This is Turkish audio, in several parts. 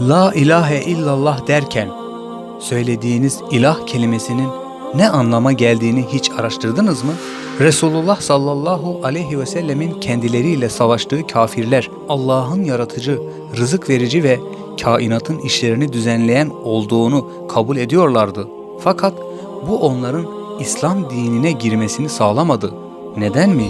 La ilahe illallah derken söylediğiniz ilah kelimesinin ne anlama geldiğini hiç araştırdınız mı? Resulullah sallallahu aleyhi ve sellemin kendileriyle savaştığı kafirler Allah'ın yaratıcı, rızık verici ve kainatın işlerini düzenleyen olduğunu kabul ediyorlardı. Fakat bu onların İslam dinine girmesini sağlamadı. Neden mi?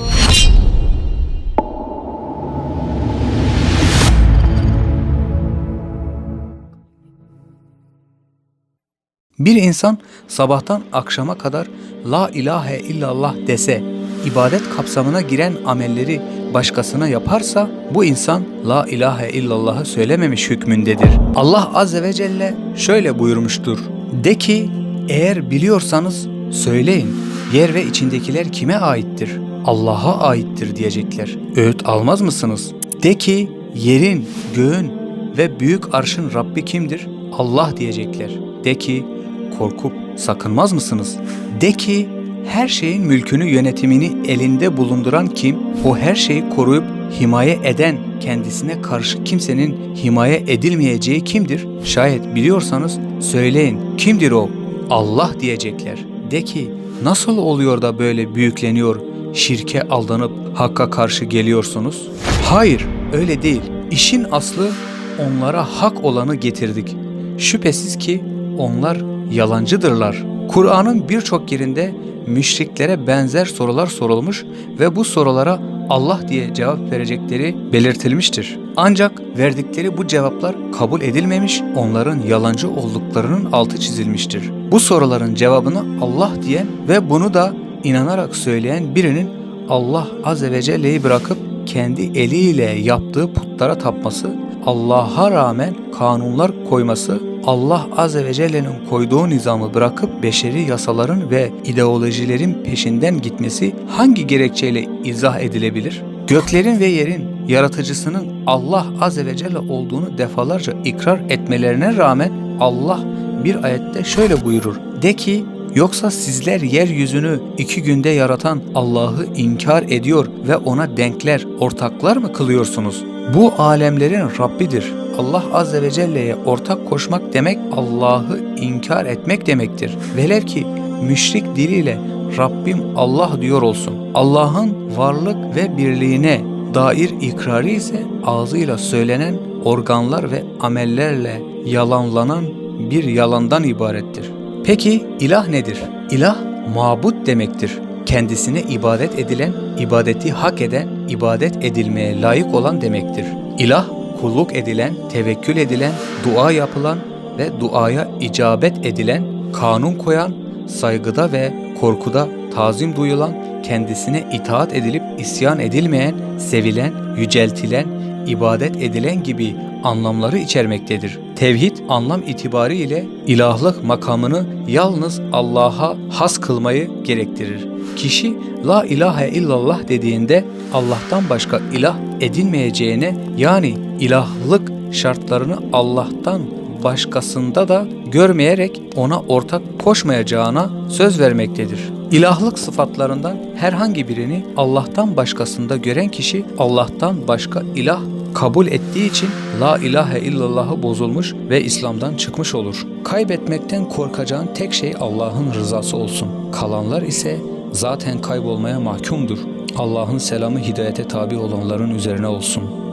Bir insan sabahtan akşama kadar La ilahe illallah dese, ibadet kapsamına giren amelleri başkasına yaparsa bu insan La ilahe illallah'ı söylememiş hükmündedir. Allah azze ve celle şöyle buyurmuştur. De ki eğer biliyorsanız söyleyin. Yer ve içindekiler kime aittir? Allah'a aittir diyecekler. Öğüt almaz mısınız? De ki yerin, göğün ve büyük arşın Rabbi kimdir? Allah diyecekler. De ki korkup sakınmaz mısınız? De ki her şeyin mülkünü yönetimini elinde bulunduran kim? O her şeyi koruyup himaye eden kendisine karşı kimsenin himaye edilmeyeceği kimdir? Şayet biliyorsanız söyleyin kimdir o? Allah diyecekler. De ki nasıl oluyor da böyle büyükleniyor, şirke aldanıp hakka karşı geliyorsunuz? Hayır öyle değil. İşin aslı onlara hak olanı getirdik. Şüphesiz ki onlar yalancıdırlar. Kur'an'ın birçok yerinde müşriklere benzer sorular sorulmuş ve bu sorulara Allah diye cevap verecekleri belirtilmiştir. Ancak verdikleri bu cevaplar kabul edilmemiş, onların yalancı olduklarının altı çizilmiştir. Bu soruların cevabını Allah diyen ve bunu da inanarak söyleyen birinin Allah Azze ve Celle'yi bırakıp kendi eliyle yaptığı putlara tapması, Allah'a rağmen kanunlar koyması, Allah Azze ve Celle'nin koyduğu nizamı bırakıp beşeri yasaların ve ideolojilerin peşinden gitmesi hangi gerekçeyle izah edilebilir? Göklerin ve yerin yaratıcısının Allah Azze ve Celle olduğunu defalarca ikrar etmelerine rağmen Allah bir ayette şöyle buyurur. De ki Yoksa sizler yeryüzünü iki günde yaratan Allah'ı inkar ediyor ve ona denkler, ortaklar mı kılıyorsunuz? Bu alemlerin Rabbidir. Allah Azze ve Celle'ye ortak koşmak demek Allah'ı inkar etmek demektir. Velev ki müşrik diliyle Rabbim Allah diyor olsun. Allah'ın varlık ve birliğine dair ikrarı ise ağzıyla söylenen organlar ve amellerle yalanlanan bir yalandan ibarettir. Peki ilah nedir? İlah mabut demektir. Kendisine ibadet edilen, ibadeti hak eden, ibadet edilmeye layık olan demektir. İlah kulluk edilen, tevekkül edilen, dua yapılan ve duaya icabet edilen, kanun koyan, saygıda ve korkuda tazim duyulan, kendisine itaat edilip isyan edilmeyen, sevilen, yüceltilen, ibadet edilen gibi anlamları içermektedir. Tevhid anlam itibariyle ilahlık makamını yalnız Allah'a has kılmayı gerektirir. Kişi la ilahe illallah dediğinde Allah'tan başka ilah edinmeyeceğine yani ilahlık şartlarını Allah'tan başkasında da görmeyerek ona ortak koşmayacağına söz vermektedir. İlahlık sıfatlarından herhangi birini Allah'tan başkasında gören kişi Allah'tan başka ilah kabul ettiği için la ilahe illallahı bozulmuş ve İslam'dan çıkmış olur. Kaybetmekten korkacağın tek şey Allah'ın rızası olsun. Kalanlar ise zaten kaybolmaya mahkumdur. Allah'ın selamı hidayete tabi olanların üzerine olsun.